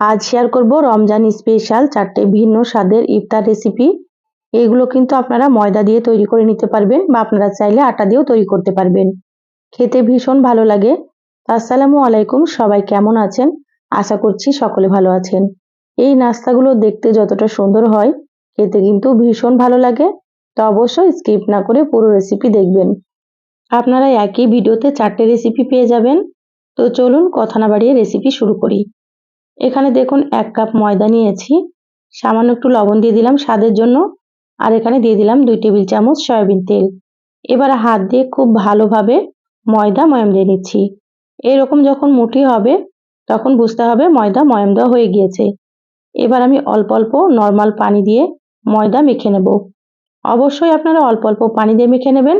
আজ শেয়ার করব রমজান স্পেশাল চারটে ভিন্ন স্বাদের ইফতার রেসিপি এগুলো কিন্তু আপনারা ময়দা দিয়ে তৈরি করে নিতে পারবেন বা আপনারা চাইলে আটা দিয়েও তৈরি করতে পারবেন। খেতে ভীষণ ভালো লাগে। আসসালামু আলাইকুম, সবাই কেমন আছেন? আশা করছি সকলে ভালো আছেন। এই নাস্তাগুলো দেখতে যতটা সুন্দর হয়, খেতে কিন্তু ভীষণ ভালো লাগে। তো অবশ্যই স্কিপ না করে পুরো রেসিপি দেখবেন। আপনারা একই ভিডিওতে চারটে রেসিপি পেয়ে যাবেন। তো চলুন কথা না বাড়িয়ে রেসিপি শুরু করি। এখানে দেখুন এক কাপ ময়দা নিয়েছি। সামান্য একটু লবণ দিয়ে দিলাম স্বাদের জন্য। আর এখানে দিয়ে দিলাম দুই টেবিল চামচ সয়াবিন তেল। এবার হাত দিয়ে খুব ভালোভাবে ময়দা ময়াম দিয়ে নিচ্ছি। এরকম যখন মুঠি হবে, তখন বুঝতে হবে ময়দা ময়াম দেওয়া হয়ে গিয়েছে। এবার আমি অল্প অল্প নর্মাল পানি দিয়ে ময়দা মেখে নেব। অবশ্যই আপনারা অল্প অল্প পানি দিয়ে মেখে নেবেন।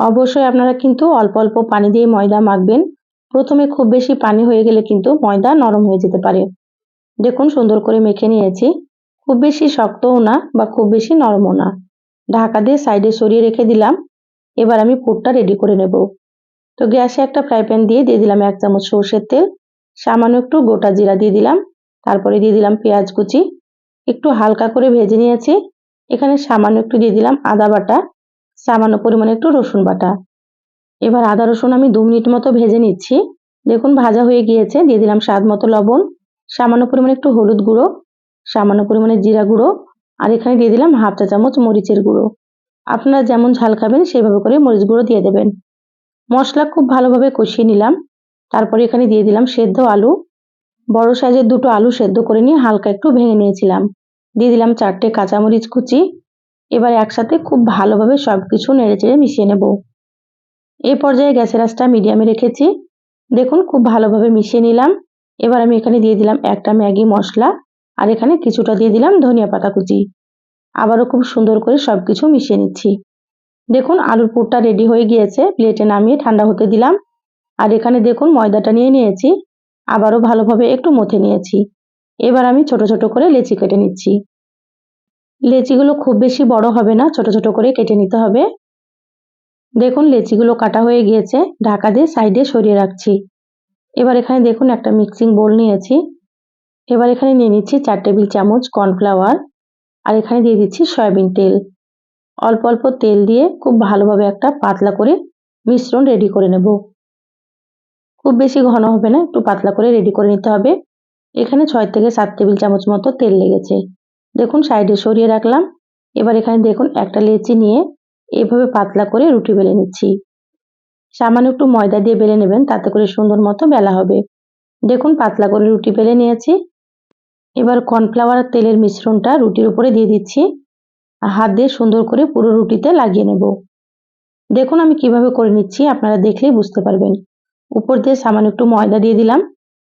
অবশ্যই আপনারা কিন্তু অল্প অল্প পানি দিয়ে ময়দা মাখবেন। প্রথমে খুব বেশি পানি হয়ে গেলে কিন্তু ময়দা নরম হয়ে যেতে পারে। দেখুন, সুন্দর করে মেখে নিয়েছি। খুব বেশি শক্তও না বা খুব বেশি নরমও না। ঢাকা দিয়ে সাইডে সরিয়ে রেখে দিলাম। এবার আমি পুরটা রেডি করে নেব। তো গ্যাসে একটা ফ্রাই প্যান দিয়ে দিয়ে দিলাম এক চামচ সর্ষের তেল। সামান্য একটু গোটা জিরা দিয়ে দিলাম। তারপরে দিয়ে দিলাম পেঁয়াজ কুচি। একটু হালকা করে ভেজে নিয়েছি। এখানে সামান্য একটু দিয়ে দিলাম আদা বাটা। সামান্য পরিমাণে একটু রসুন বাটা। এবার আদা, রসুন আমি দু মিনিট মতো ভেজে নিচ্ছি। দেখুন, ভাজা হয়ে গিয়েছে। দিয়ে দিলাম স্বাদ মতো লবণ, সামান্য পরিমাণে একটু হলুদ গুঁড়ো, সামান্য পরিমাণে জিরা গুঁড়ো, আর এখানে দিয়ে দিলাম হাফ চা চামচ মরিচের গুঁড়ো। আপনারা যেমন ঝাল খাবেন, সেভাবে করে মরিচ গুঁড়ো দিয়ে দেবেন। মশলা খুব ভালোভাবে কষিয়ে নিলাম। তারপরে এখানে দিয়ে দিলাম সেদ্ধ আলু। বড় সাইজের দুটো আলু সেদ্ধ করে নিয়ে হালকা একটু ভেঙে নিয়েছিলাম। দিয়ে দিলাম চারটে কাঁচামরিচ কুচি। এবার একসাথে খুব ভালোভাবে সব কিছু নেড়ে চেড়ে মিশিয়ে নেব। এই পর্যায়ে গ্যাসের আঁচটা মিডিয়ামে রেখেছি। দেখুন, খুব ভালোভাবে মিশিয়ে নিলাম। এবার আমি এখানে দিয়ে দিলাম একটা ম্যাগি মশলা আর এখানে কিছুটা দিয়ে দিলাম ধনিয়া পাতা কুচি। আবারও খুব সুন্দর করে সব কিছু মিশিয়ে নিচ্ছি। দেখুন, আলুর পুরটা রেডি হয়ে গিয়েছে। প্লেটে নামিয়ে ঠান্ডা হতে দিলাম। আর এখানে দেখুন, ময়দাটা নিয়ে নিয়েছি। আবারও ভালোভাবে একটু মথে নিয়েছি। এবার আমি ছোট ছোট করে লেচি কেটে নিচ্ছি। লেচিগুলো খুব বেশি বড় হবে না, ছোট ছোট করে কেটে নিতে হবে। দেখুন, লেচিগুলো কাটা হয়ে গিয়েছে। ঢাকা দিয়ে সাইডে সরিয়ে রাখছি। এবার এখানে দেখুন, একটা মিক্সিং বোল নিয়েছি। এবার এখানে নিয়ে নিচ্ছি চার টেবিল চামচ কর্নফ্লাওয়ার আর এখানে দিয়ে দিচ্ছি সয়াবিন তেল। অল্প অল্প তেল দিয়ে খুব ভালোভাবে একটা পাতলা করে মিশ্রণ রেডি করে নেব। খুব বেশি ঘন হবে না, একটু পাতলা করে রেডি করে নিতে হবে। এখানে ছয় থেকে সাত টেবিল চামচ মতো তেল লেগেছে। দেখুন, সাইডে সরিয়ে রাখলাম। এবার এখানে দেখুন, একটা লেচি নিয়ে এভাবে পাতলা করে রুটি বেলে নিচ্ছি। সামান্য একটু ময়দা দিয়ে বেলে নেবেন, তাতে করে সুন্দর মতো বেলা হবে। দেখুন, পাতলা করে রুটি বেলে নিয়েছি। এবার কর্নফ্লাওয়ার তেলের মিশ্রণটা রুটির উপরে দিয়ে দিচ্ছি হাত দিয়ে সুন্দর করে পুরো রুটিতে লাগিয়ে নেব। দেখুন, আমি কীভাবে করে নিচ্ছি, আপনারা দেখলেই বুঝতে পারবেন। উপর দিয়ে সামান্য একটু ময়দা দিয়ে দিলাম,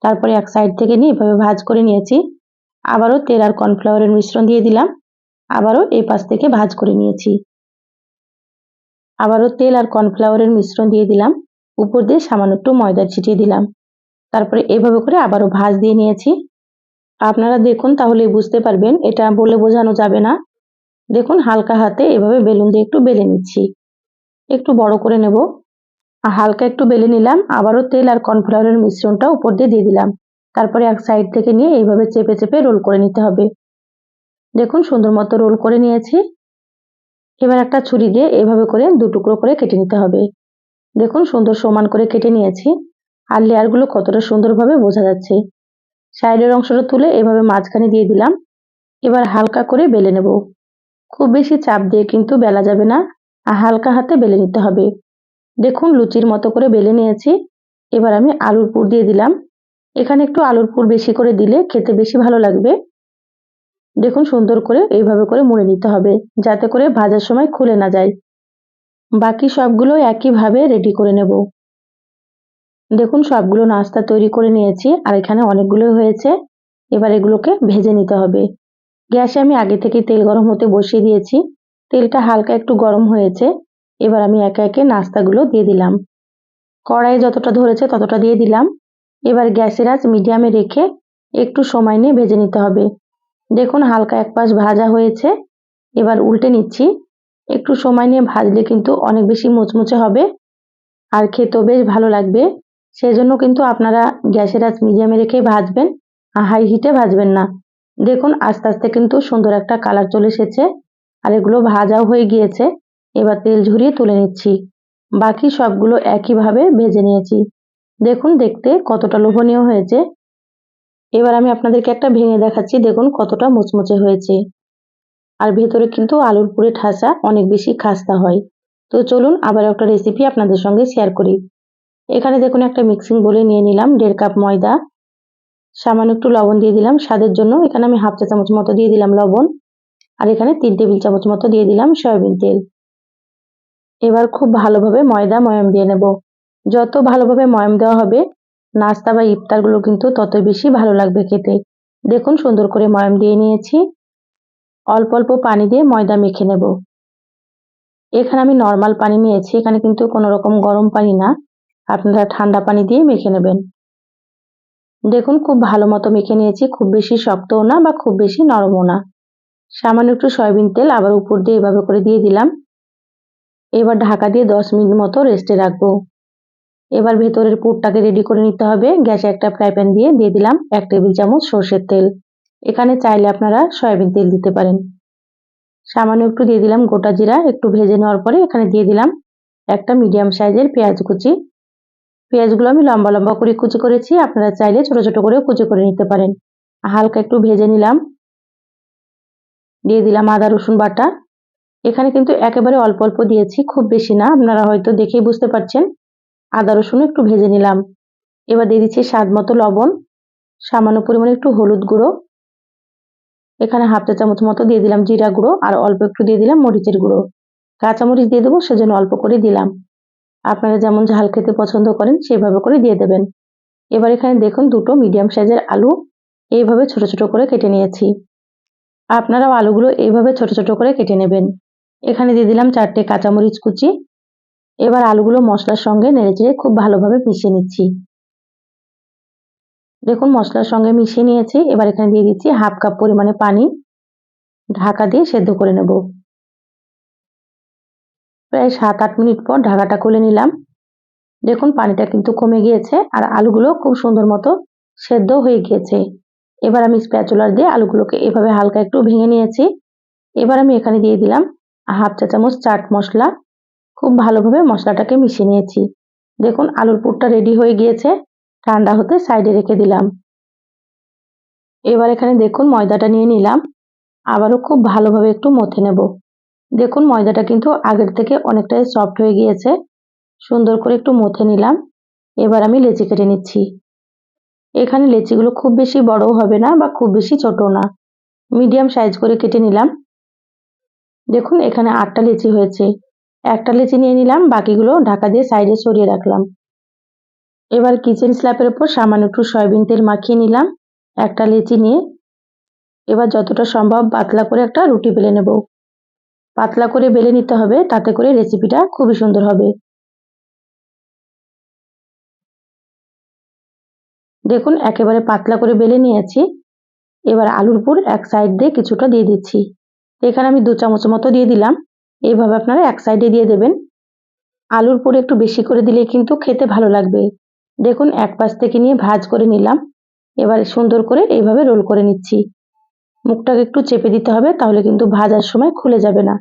তারপরে এক সাইড থেকে নিয়ে এভাবে ভাজ করে নিয়েছি। আবারও তেল আর কর্নফ্লাওয়ারের মিশ্রণ দিয়ে দিলাম, আবারও এই পাশ থেকে ভাজ করে নিয়েছি। আবারও তেল আর কর্নফ্লাওয়ারের মিশ্রণ দিয়ে দিলাম। উপর দিয়ে সামান্য একটু ময়দা ছিটিয়ে দিলাম। তারপরে এভাবে করে আবারও ভাজ দিয়ে নিয়েছি। আপনারা দেখুন তাহলে বুঝতে পারবেন, এটা বলে বোঝানো যাবে না। দেখুন হালকা হাতে এভাবে বেলুন দিয়ে একটু বেলে নিচ্ছি। একটু বড় করে নেব। হালকা একটু বেলে নিলাম, আবারও তেল আর কর্নফ্লাওয়ারের মিশ্রণটা উপর দিয়ে দিয়ে দিলাম। তারপরে এক সাইড থেকে নিয়ে এইভাবে চেপে চেপে রোল করে নিতে হবে। দেখুন সুন্দর মতো রোল করে নিয়েছি। এবার একটা ছুরি দিয়ে এভাবে করে দু টুকরো করে কেটে নিতে হবে। দেখুন, সুন্দর সমান করে কেটে নিয়েছি। আর লেয়ারগুলো কতটা সুন্দরভাবে বোঝা যাচ্ছে। সাইডের অংশটা তুলে এভাবে মাঝখানে দিয়ে দিলাম। এবার হালকা করে বেলে নেব। খুব বেশি চাপ দিয়ে কিন্তু বেলা যাবে না। আর হালকা হাতে বেলে নিতে হবে। দেখুন, লুচির মতো করে বেলে নিয়েছি। এবার আমি আলুর পুর দিয়ে দিলাম। এখানে একটু আলুর পুর বেশি করে দিলে খেতে বেশি ভালো লাগবে। দেখুন সুন্দর করে এইভাবে করে মুড়ে নিতে হবে, যাতে করে ভাজার সময় খুলে না যায়। বাকি সবগুলো একইভাবে রেডি করে নেব। দেখুন সবগুলো নাস্তা তৈরি করে নিয়েছি, আর এখানে অনেকগুলো হয়েছে। এবার এগুলোকে ভেজে নিতে হবে। গ্যাসে আমি আগে থেকে তেল গরম হতে বসিয়ে দিয়েছি। তেলটা হালকা একটু গরম হয়েছে, এবার আমি একে একে নাস্তাগুলো দিয়ে দিলাম। কড়াই যতটা ধরেছে ততটা দিয়ে দিলাম। এবার গ্যাসের আঁচ মিডিয়ামে রেখে একটু সময় নিয়ে ভেজে নিতে হবে। দেখুন, হালকা এক পাশ ভাজা হয়েছে। এবার উল্টে নিচ্ছি। একটু সময় নিয়ে ভাজলে কিন্তু অনেক বেশি মুচমুচে হবে। আর খেতেও বেশ ভালো লাগবে। সেজন্য কিন্তু আপনারা গ্যাসের আঁচ মিডিয়ামে রেখে ভাজবেন আর হাই হিটে ভাজবেন না। দেখুন, আস্তে আস্তে কিন্তু সুন্দর একটা কালার চলে এসেছে আর এগুলো ভাজাও হয়ে গিয়েছে। এবার তেল ঝরিয়ে তুলে নিচ্ছি। বাকি সবগুলো একইভাবে ভেজে নিয়েছি। দেখুন, দেখতে কতটা লোভনীয় হয়েছে। এবার আমি আপনাদেরকে একটা ভেঙে দেখাচ্ছি। দেখুন কতটা মুচমুচে হয়েছে। আর ভেতরে কিন্তু আলুর পুরে ঠাসা, অনেক বেশি খাস্তা হয়। তো চলুন আবার একটা রেসিপি আপনাদের সঙ্গে শেয়ার করি। এখানে দেখুন একটা মিক্সিং বলে নিয়ে নিলাম দেড় কাপ ময়দা। সামান্য একটু লবণ দিয়ে দিলাম। স্বাদের জন্য এখানে আমি হাফ চা চামচ মতো দিয়ে দিলাম লবণ। আর এখানে তিন টেবিল চামচ মতো দিয়ে দিলাম সয়াবিন তেল। এবার খুব ভালোভাবে ময়দা ময়াম দিয়ে নেব। যত ভালোভাবে ময়াম দেওয়া হবে নাস্তা বা ইফতারগুলো কিন্তু ততই বেশি ভালো লাগবে খেতে। দেখুন, সুন্দর করে ময়াম দিয়ে নিয়েছি। অল্প অল্প পানি দিয়ে ময়দা মেখে নেব। এখানে আমি নর্মাল পানি নিয়েছি, এখানে কিন্তু কোনো রকম গরম পানি না। আপনারা ঠান্ডা পানি দিয়ে মেখে নেবেন। দেখুন, খুব ভালো মতো মেখে নিয়েছি, খুব বেশি শক্তও না বা খুব বেশি নরমও না। সামান্য একটু সয়াবিন তেল আবার উপর দিয়ে এভাবে করে দিয়ে দিলাম। এবার ঢাকা দিয়ে দশ মিনিট মতো রেস্টে রাখব। এবার ভেতরের পুরটাকে রেডি করে নিতে হবে। গ্যাসে একটা ফ্রাই প্যান দিয়ে দিয়ে দিলাম এক টেবিল চামচ সর্ষের তেল। এখানে চাইলে আপনারা সয়াবিন তেল দিতে পারেন। সামান্য একটু দিয়ে দিলাম গোটা জিরা, একটু ভেজে নেওয়ার পরে এখানে দিয়ে দিলাম একটা মিডিয়াম সাইজের পেঁয়াজ কুচি। পেঁয়াজগুলো আমি লম্বা লম্বা করে কুচি করেছি, আপনারা চাইলে ছোট ছোট করেও কুচি করে নিতে পারেন। হালকা একটু ভেজে নিলাম। দিয়ে দিলাম আদা, রসুন বাটা। এখানে কিন্তু একেবারে অল্প অল্প দিয়েছি, খুব বেশি না, আপনারা হয়তো দেখেই বুঝতে পারছেন। আদা, রসুন একটু ভেজে নিলাম। এবার দিয়ে দিচ্ছি স্বাদ মতো লবণ, সামান্য পরিমাণে একটু হলুদ গুঁড়ো। এখানে হাফ চা চামচ মতো দিয়ে দিলাম জিরা গুঁড়ো আর অল্প একটু দিয়ে দিলাম মরিচের গুঁড়ো। কাঁচামরিচ দিয়ে দেবো, সেজন্য অল্প করে দিলাম। আপনারা যেমন ঝাল খেতে পছন্দ করেন, সেভাবে করে দিয়ে দেবেন। এবার এখানে দেখুন দুটো মিডিয়াম সাইজের আলু এইভাবে ছোট ছোট করে কেটে নিয়েছি। আপনারাও আলুগুলো এইভাবে ছোট ছোট করে কেটে নেবেন। এখানে দিয়ে দিলাম চারটে কাঁচামরিচ কুচি এবার আলুগুলো মশলার সঙ্গে নেড়েচেড়ে খুব ভালোভাবে মিশিয়ে নিচ্ছি। দেখুন, মশলার সঙ্গে মিশিয়ে নিয়েছি। এবার এখানে দিয়ে দিচ্ছি হাফ কাপ পরিমাণে পানি। ঢাকা দিয়ে সেদ্ধ করে নেব। প্রায় সাত, আট মিনিট পর ঢাকাটা খুলে নিলাম। দেখুন, পানিটা কিন্তু কমে গিয়েছে আর আলুগুলো খুব সুন্দর মতো সেদ্ধ হয়ে গিয়েছে। এবার আমি স্প্যাচুলার দিয়ে আলুগুলোকে এভাবে হালকা একটু ভেঙে নিয়েছি। এবার আমি এখানে দিয়ে দিলাম হাফ চা চামচ চাট মশলা। খুব ভালোভাবে মশলাটাকে মিশিয়ে নিয়েছি। দেখুন, আলুর পুরটা রেডি হয়ে গিয়েছে। ঠান্ডা হতে সাইডে রেখে দিলাম। এবার এখানে দেখুন, ময়দাটা নিয়ে নিলাম। আবারও খুব ভালোভাবে একটু মথে নেব। দেখুন, ময়দাটা কিন্তু আগের থেকে অনেকটাই সফট হয়ে গিয়েছে। সুন্দর করে একটু মথে নিলাম। এবার আমি লেচি কেটে নিচ্ছি। এখানে লেচিগুলো খুব বেশি বড়ও হবে না বা খুব বেশি ছোট না। মিডিয়াম সাইজ করে কেটে নিলাম। দেখুন, এখানে আটটা লেচি হয়েছে। একটা লেচি নিয়ে নিলাম, বাকিগুলো ঢাকা দিয়ে সাইডে সরিয়ে রাখলাম। এবার কিচেন স্ল্যাপের উপর সামান্য একটু সয়াবিন তেল মাখিয়ে নিলাম, একটা লেচি নিয়ে। এবার যতটা সম্ভব পাতলা করে একটা রুটি বেলে নেব। পাতলা করে বেলে নিতে হবে, তাতে করে রেসিপিটা খুবই সুন্দর হবে। দেখুন, একেবারে পাতলা করে বেলে নিয়েছি। এবার আলুর পুর এক সাইড দিয়ে কিছুটা দিয়ে দিচ্ছি। এখানে আমি দু চামচ মতো দিয়ে দিলাম। এইভাবে আপনারা এক সাইডে দিয়ে দেবেন। আলুর পুর একটু বেশি করে দিলে কিন্তু খেতে ভালো লাগবে। দেখুন, এক পাশ থেকে নিয়ে ভাজ করে নিলাম। এবার সুন্দর করে এইভাবে রোল করে নিচ্ছি। মুখটাকে একটু চেপে দিতে হবে, তাহলে কিন্তু ভাজার সময় খুলে যাবে না।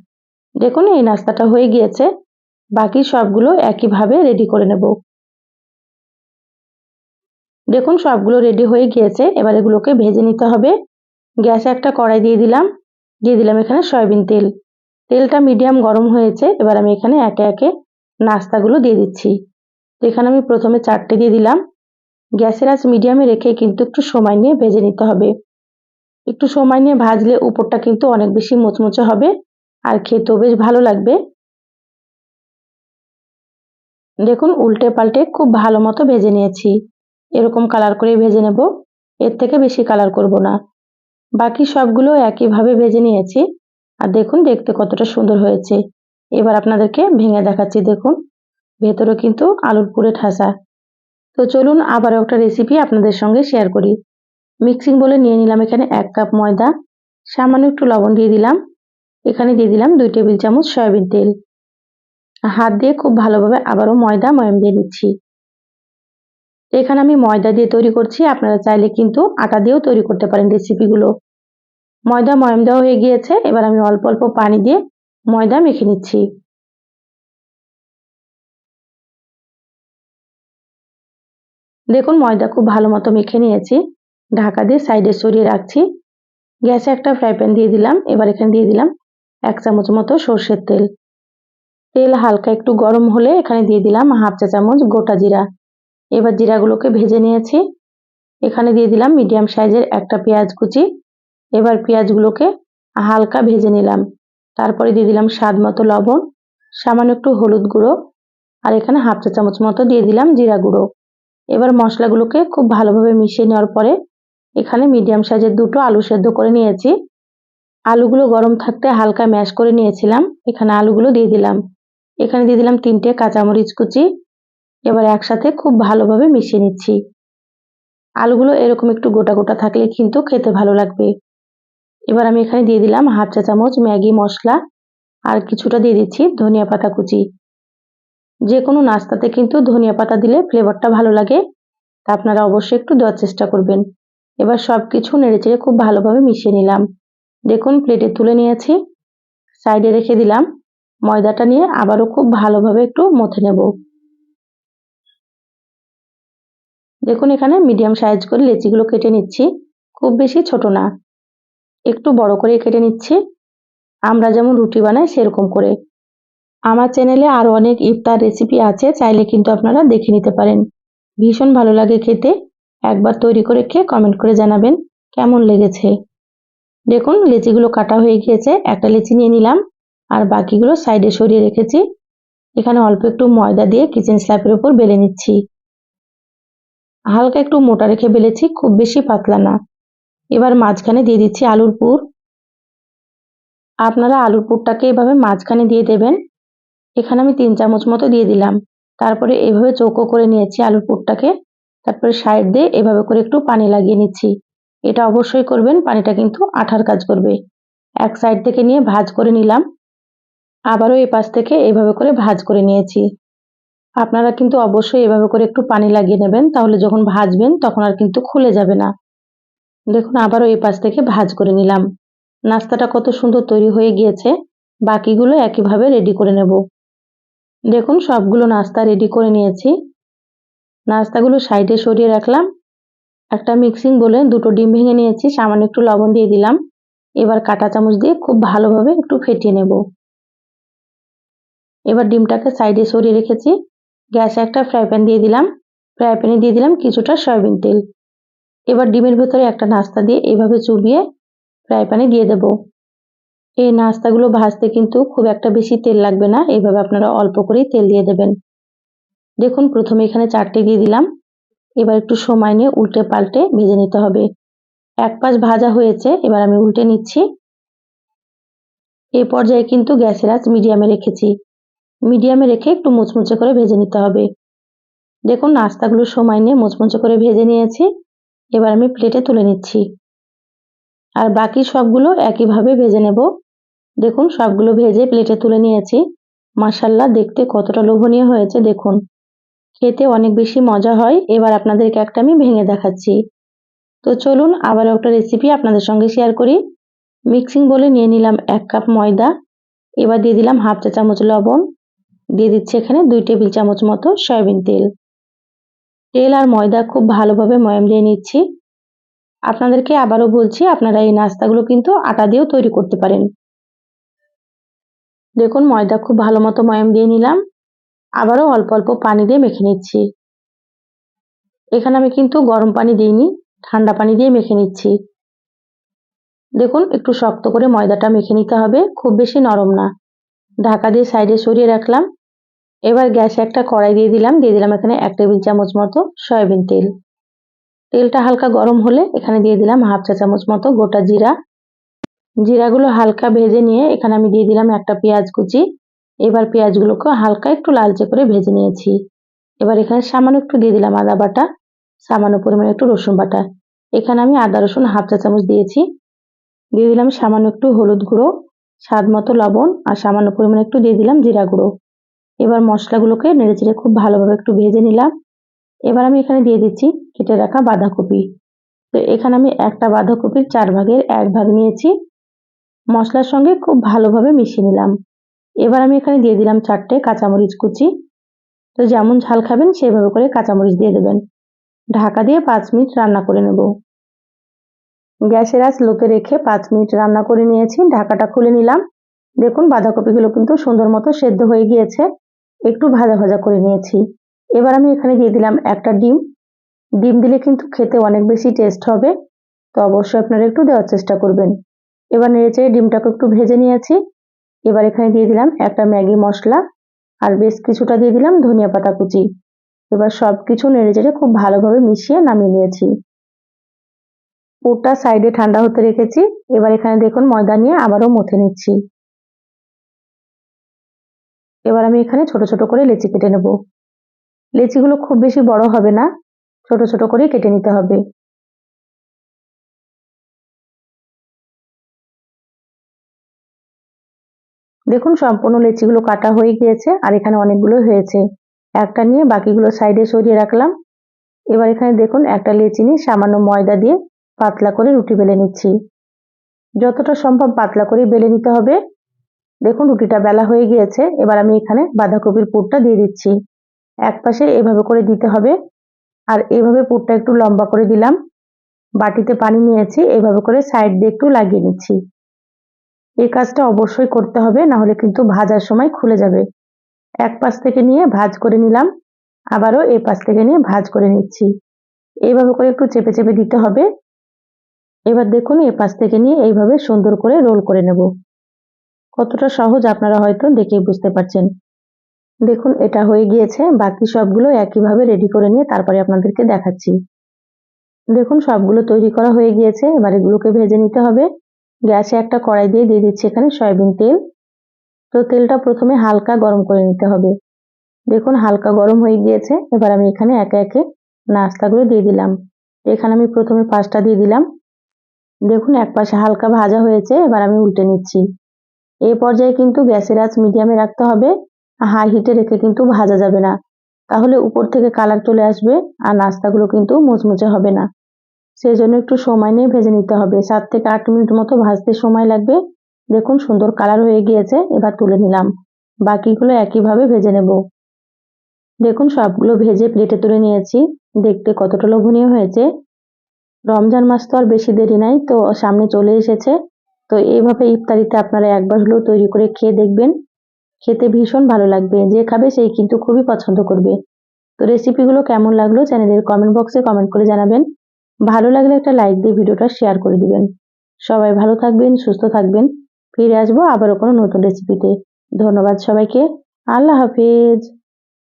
দেখুন, এই নাস্তাটা হয়ে গিয়েছে। বাকি সবগুলো একইভাবে রেডি করে নেব। দেখুন, সবগুলো রেডি হয়ে গিয়েছে। এবার এগুলোকে ভেজে নিতে হবে। গ্যাসে একটা কড়াই দিয়ে দিলাম। দিয়ে দিলাম এখানে সয়াবিন তেল। তেলটা মিডিয়াম গরম হয়েছে, এবার আমি এখানে একে একে নাস্তাগুলো দিয়ে দিচ্ছি। এখানে আমি প্রথমে চারটে দিয়ে দিলাম। গ্যাসের আঁচ মিডিয়ামে রেখে কিন্তু একটু সময় নিয়ে ভেজে নিতে হবে। একটু সময় নিয়ে ভাজলে উপরটা কিন্তু অনেক বেশি মোচমোচে হবে, আর খেতেও বেশ ভালো লাগবে। দেখুন, উল্টে পাল্টে খুব ভালো মতো ভেজে নিয়েছি। এরকম কালার করে ভেজে নেব। এর থেকে বেশি কালার করব না। বাকি সবগুলো একইভাবে ভেজে নিয়েছি। আর দেখুন, দেখতে কতটা সুন্দর হয়েছে। এবার আপনাদেরকে ভেঙে দেখাচ্ছি, দেখুন। ভেতরে কিন্তু আলুর পুরে ঠাসা। তো চলুন আবার একটা রেসিপি আপনাদের সঙ্গে শেয়ার করি। মিক্সিং বলে নিয়ে নিলাম এখানে এক কাপ ময়দা, সামান্য একটু লবণ দিয়ে দিলাম। এখানে দিয়ে দিলাম দুই টেবিল চামচ সয়াবিন তেল। হাত দিয়ে খুব ভালোভাবে আবারও ময়দা ময়াম দিয়ে নিচ্ছি। এখানে আমি ময়দা দিয়ে তৈরি করছি, আপনারা চাইলে কিন্তু আটা দিয়েও তৈরি করতে পারেন রেসিপিগুলো ময়দা ময়ম দেওয়া হয়ে গিয়েছে, এবার আমি অল্প অল্প পানি দিয়ে ময়দা মেখে নিচ্ছি। দেখুন, ময়দা খুব ভালো মতো মেখে নিয়েছি। ঢাকা দিয়ে সাইডে সরিয়ে রাখছি। গ্যাসে একটা ফ্রাই প্যান দিয়ে দিলাম। এবার এখানে দিয়ে দিলাম এক চামচ মতো সর্ষের তেল। তেল হালকা একটু গরম হলে এখানে দিয়ে দিলাম হাফ চা চামচ গোটা জিরা। এবার জিরাগুলোকে ভেজে নিয়েছি। এখানে দিয়ে দিলাম মিডিয়াম সাইজের একটা পেঁয়াজ কুচি। এবার পেঁয়াজগুলোকে হালকা ভেজে নিলাম। তারপরে দিয়ে দিলাম স্বাদ মতো লবণ, সামান্য একটু হলুদ গুঁড়ো, আর এখানে হাফ চা চামচ মতো দিয়ে দিলাম জিরা গুঁড়ো। এবার মশলাগুলোকে খুব ভালোভাবে মিশিয়ে নেওয়ার পরে এখানে মিডিয়াম সাইজের দুটো আলু সেদ্ধ করে নিয়েছি। আলুগুলো গরম থাকতে হালকা ম্যাশ করে নিয়েছিলাম, এখানে আলুগুলো দিয়ে দিলাম। এখানে দিয়ে দিলাম তিনটে কাঁচামরিচ কুচি। এবার একসাথে খুব ভালোভাবে মিশিয়ে নিচ্ছি। আলুগুলো এরকম একটু গোটা গোটা থাকলে কিন্তু খেতে ভালো লাগবে। এবার আমি এখানে দিয়ে দিলাম হাফ চা চামচ ম্যাগি মশলা আর কিছুটা দিয়ে দিচ্ছি ধনিয়া পাতা কুচি। যে কোনো নাস্তাতে কিন্তু ধনিয়া পাতা দিলে ফ্লেভারটা ভালো লাগে, তা আপনারা অবশ্যই একটু দেওয়ার চেষ্টা করবেন। এবার সব কিছু নেড়েচেড়ে খুব ভালোভাবে মিশিয়ে নিলাম। দেখুন, প্লেটে তুলে নিয়েছি, সাইডে রেখে দিলাম। ময়দাটা নিয়ে আবারও খুব ভালোভাবে একটু মথে নেব। দেখুন, এখানে মিডিয়াম সাইজ করে লেচিগুলো কেটে নিচ্ছি, খুব বেশি ছোট না। একটু বড় করে কেটে নিচ্ছি। আমরা যেমন রুটি বানাই, সেরকম করে। আমার চ্যানেলে আরও অনেক ইফতার রেসিপি আছে, চাইলে কিন্তু আপনারা দেখে নিতে পারেন। ভীষণ ভালো লাগে খেতে। একবার তৈরি করে খেয়ে কমেন্ট করে জানাবেন কেমন লেগেছে। দেখুন, লেচিগুলো কাটা হয়ে গিয়েছে। একটা লেচি নিয়ে নিলাম, আর বাকিগুলো সাইডে সরিয়ে রেখেছি। এখানে অল্প একটু ময়দা দিয়ে কিচেন স্ল্যাপের উপর বেলে নিচ্ছি। হালকা একটু মোটা রেখে বেলেছি, খুব বেশি পাতলা না। এবার মাঝখানে দিয়ে দিচ্ছি আলুর পুর। আপনারা আলুর পুরটাকে এভাবে মাঝখানে দিয়ে দেবেন। এখানে আমি তিন চামচ মতো দিয়ে দিলাম। তারপরে এভাবে চৌকো করে নিয়েছি আলুর পুরটাকে। তারপরে সাইড দিয়ে এভাবে করে একটু পানি লাগিয়ে নিচ্ছি। এটা অবশ্যই করবেন, পানিটা কিন্তু আঠার কাজ করবে। এক সাইড থেকে নিয়ে ভাজ করে নিলাম। আবারও এ পাশ থেকে এভাবে করে ভাজ করে নিয়েছি। আপনারা কিন্তু অবশ্যই এভাবে করে একটু পানি লাগিয়ে নেবেন, তাহলে যখন ভাজবেন তখন আর কিন্তু খুলে যাবে না। দেখুন, আবারও এই পাশ থেকে ভাজ করে নিলাম। নাস্তাটা কত সুন্দর তৈরি হয়ে গিয়েছে। বাকিগুলো একইভাবে রেডি করে নেব। দেখুন, সবগুলো নাস্তা রেডি করে নিয়েছি। নাস্তাগুলো সাইডে সরিয়ে রাখলাম। একটা মিক্সিং বলে দুটো ডিম ভেঙে নিয়েছি, সামান্য একটু লবণ দিয়ে দিলাম। এবার কাঁটা চামচ দিয়ে খুব ভালোভাবে একটু ফেটিয়ে নেব। এবার ডিমটাকে সাইডে সরিয়ে রেখেছি। গ্যাসে একটা ফ্রাই প্যান দিয়ে দিলাম। ফ্রাই প্যানে দিয়ে দিলাম কিছুটা সয়াবিন তেল। এবার ডিমের ভেতরে একটা নাস্তা দিয়ে এভাবে চুবিয়ে ফ্রাই প্যানে দিয়ে দেব। এই নাস্তাগুলো ভাজতে কিন্তু খুব একটা বেশি তেল লাগবে না, এভাবে আপনারা অল্প করেই তেল দিয়ে দেবেন। দেখুন, প্রথমে এখানে চারটে দিয়ে দিলাম। এবার একটু সময় নিয়ে উল্টে পাল্টে ভেজে নিতে হবে। এক পাশ ভাজা হয়েছে, এবার আমি উল্টে নিচ্ছি। এ পর্যায়ে কিন্তু গ্যাসের আঁচ মিডিয়ামে রেখেছি। মিডিয়ামে রেখে একটু মুচমুচে করে ভেজে নিতে হবে। দেখুন, নাস্তাগুলো সময় নিয়ে মুচমুচে করে ভেজে নিয়েছি। এবার আমি প্লেটে তুলে নিচ্ছি। আর বাকি সবগুলো একইভাবে ভেজে নেব। দেখুন, সবগুলো ভেজে প্লেটে তুলে নিয়েছি। মাসাল্লা দেখতে কতটা লোভনীয় হয়েছে, দেখুন। খেতে অনেক বেশি মজা হয়। এবার আপনাদেরকে একটা আমি ভেঙে দেখাচ্ছি। তো চলুন আবার একটা রেসিপি আপনাদের সঙ্গে শেয়ার করি। মিক্সিং বলে নিয়ে নিলাম এক কাপ ময়দা। এবার দিয়ে দিলাম হাফ চা চামচ লবণ। দিয়ে দিচ্ছি এখানে দুই টেবিল চামচ মতো সয়াবিন তেল। তেল আর ময়দা খুব ভালোভাবে ময়াম দিয়ে নিচ্ছি। আপনাদেরকে আবারও বলছি, আপনারা এই নাস্তাগুলো কিন্তু আটা দিয়েও তৈরি করতে পারেন। দেখুন, ময়দা খুব ভালো মতো ময়াম দিয়ে নিলাম। আবারও অল্প অল্প পানি দিয়ে মেখে নিচ্ছি। এখানে আমি কিন্তু গরম পানি দিইনি, ঠান্ডা পানি দিয়ে মেখে নিচ্ছি। দেখুন, একটু শক্ত করে ময়দাটা মেখে নিতে হবে, খুব বেশি নরম না। ঢাকা দিয়ে সাইডে সরিয়ে রাখলাম। এবার গ্যাসে একটা কড়াই দিয়ে দিলাম দিয়ে দিলাম এখানে এক টেবিল চামচ মতো সয়াবিন তেল। তেলটা হালকা গরম হলে এখানে দিয়ে দিলাম হাফ চা চামচ মতো গোটা জিরা। জিরাগুলো হালকা ভেজে নিয়ে এখানে আমি দিয়ে দিলাম একটা পেঁয়াজ কুচি। এবার পেঁয়াজগুলোকে হালকা একটু লালচে করে ভেজে নিয়েছি। এবার এখানে সামান্য একটু দিয়ে দিলাম আদা বাটা, সামান্য পরিমাণে একটু রসুন বাটা। এখানে আমি আদা, রসুন হাফ চা চামচ দিয়েছি। দিয়ে দিলাম সামান্য একটু হলুদ গুঁড়ো, স্বাদ মতো লবণ আর সামান্য পরিমাণে একটু দিয়ে দিলাম জিরা গুঁড়ো। এবার মশলাগুলোকে নেড়ে চেড়ে খুব ভালোভাবে একটু ভেজে নিলাম। এবার আমি এখানে দিয়ে দিচ্ছি কেটে রাখা বাঁধাকপি। তো এখানে আমি একটা বাঁধাকপির চার ভাগের এক ভাগ নিয়েছি। মশলার সঙ্গে খুব ভালোভাবে মিশিয়ে নিলাম। এবার আমি এখানে দিয়ে দিলাম চারটে কাঁচামরিচ কুচি। তো যেমন ঝাল খাবেন, সেভাবে করে কাঁচামরিচ দিয়ে দেবেন। ঢাকা দিয়ে পাঁচ মিনিট রান্না করে নেব। গ্যাসের আঁচ লোতে রেখে পাঁচ মিনিট রান্না করে নিয়েছি। ঢাকাটা খুলে নিলাম। দেখুন বাঁধাকপিগুলো কিন্তু সুন্দর মতো সেদ্ধ হয়ে গিয়েছে। একটু ভাজা ভাজা করে নিয়েছি। এবার আমি এখানে দিয়ে দিলাম একটা ডিম। ডিম দিলে কিন্তু খেতে অনেক বেশি টেস্ট হবে। তো অবশ্যই আপনারা একটু দেওয়ার চেষ্টা করবেন। এবার নেড়েচেড়ে ডিমটাকে একটু ভেজে নিয়েছি। এবার এখানে দিয়ে দিলাম একটা ম্যাগি মশলা আর বেশ কিছুটা দিয়ে দিলাম ধনিয়া পাতা কুচি। এবার সব কিছু নেড়েচেড়ে খুব ভালোভাবে মিশিয়ে নামিয়ে নিয়েছি। পুরটা সাইডে ঠান্ডা হতে রেখেছি। এবার এখানে দেখুন ময়দা নিয়ে আবারও মথে নিচ্ছি। এবার আমি এখানে ছোট ছোট করে লেচি কেটে নেব। লেচিগুলো খুব বেশি বড় হবে না, ছোট ছোট করে কেটে নিতে হবে। দেখুন, সম্পূর্ণ লেচিগুলো কাটা হয়ে গিয়েছে আর এখানে অনেকগুলো হয়েছে। একটা নিয়ে বাকিগুলো সাইডে সরিয়ে রাখলাম। এবার এখানে দেখুন, একটা লেচি নিয়ে সামান্য ময়দা দিয়ে পাতলা করে রুটি বেলে নিচ্ছি। যতটা সম্ভব পাতলা করে বেলে নিতে হবে। দেখুন রুটিটা বেলা হয়ে গিয়েছে, এবার আমি এখানে বাঁধাকপির পুরটা দিয়ে দিচ্ছি। এক পাশে এভাবে করে দিতে হবে। আর এভাবে পুরটা একটু লম্বা করে দিলাম। বাটিতে পানি নিয়েছি, এভাবে করে সাইড দিয়ে একটু লাগিয়ে নিচ্ছি। এই কাজটা অবশ্যই করতে হবে না হলে কিন্তু ভাজার সময় খুলে যাবে। এক পাশ থেকে নিয়ে ভাজ করে নিলাম, আবারও এই পাশ থেকে নিয়ে ভাজ করে নিচ্ছি। এইভাবে করে একটু চেপে চেপে দিতে হবে। এবার দেখুন এ পাশ থেকে নিয়ে এইভাবে সুন্দর করে রোল করে নেব। কতটা সহজ আপনারা হয়তো দেখেই বুঝতে পারছেন। দেখুন, এটা হয়ে গিয়েছে। বাকি সবগুলো একইভাবে রেডি করে নিয়ে তারপরে আপনাদেরকে দেখাচ্ছি। দেখুন, সবগুলো তৈরি করা হয়ে গিয়েছে। এবার এগুলোকে ভেজে নিতে হবে। গ্যাসে একটা কড়াই দিয়ে দিয়ে দিচ্ছি এখানে সয়াবিন তেল। তো তেলটা প্রথমে হালকা গরম করে নিতে হবে। দেখুন, হালকা গরম হয়ে গিয়েছে। এবার আমি এখানে একে একে নাস্তাগুলো দিয়ে দিলাম। এখানে আমি প্রথমে পাঁচটা দিয়ে দিলাম। দেখুন এক পাশে হালকা ভাজা হয়েছে। এবার আমি উল্টে নিচ্ছি। এই পর্যায়ে কিন্তু গ্যাসের আঁচ মিডিয়ামে রাখতে হবে হাই হিটে রেখে কিন্তু ভাজা যাবে না। তাহলে উপর থেকে কালার চলে আসবে, আর নাস্তাগুলো কিন্তু মুচমুচে হবে না। সেই জন্য একটু সময় নিয়ে ভেজে নিতে হবে। সাত থেকে আট মিনিট মতো ভাজতে সময় লাগবে। দেখুন সুন্দর কালার হয়ে গিয়েছে, এবার তুলে নিলাম। বাকিগুলো একইভাবে ভেজে নেব। দেখুন সবগুলো ভেজে প্লেটে তুলে নিয়েছি। দেখতে কতটা লোভনীয় হয়েছে। রমজান মাস তো আর বেশি দেরি নাই, তো সামনে চলে এসেছে। তো এইভাবে ইফতারিতে আপনারা একবার হলেও তৈরি করে খেয়ে দেখবেন। খেতে ভীষণ ভালো লাগবে। যে খাবে সেই কিন্তু খুবই পছন্দ করবে। তো রেসিপিগুলো কেমন লাগল চ্যানেলের কমেন্ট বক্সে কমেন্ট করে জানাবেন। ভালো লাগলে একটা লাইক দিয়ে ভিডিওটা শেয়ার করে দিবেন। সবাই ভালো থাকবেন, সুস্থ থাকবেন। ফিরে আসব আবারও কোনো নতুন রেসিপিতে ধন্যবাদ সবাইকে। আল্লাহ হাফিজ।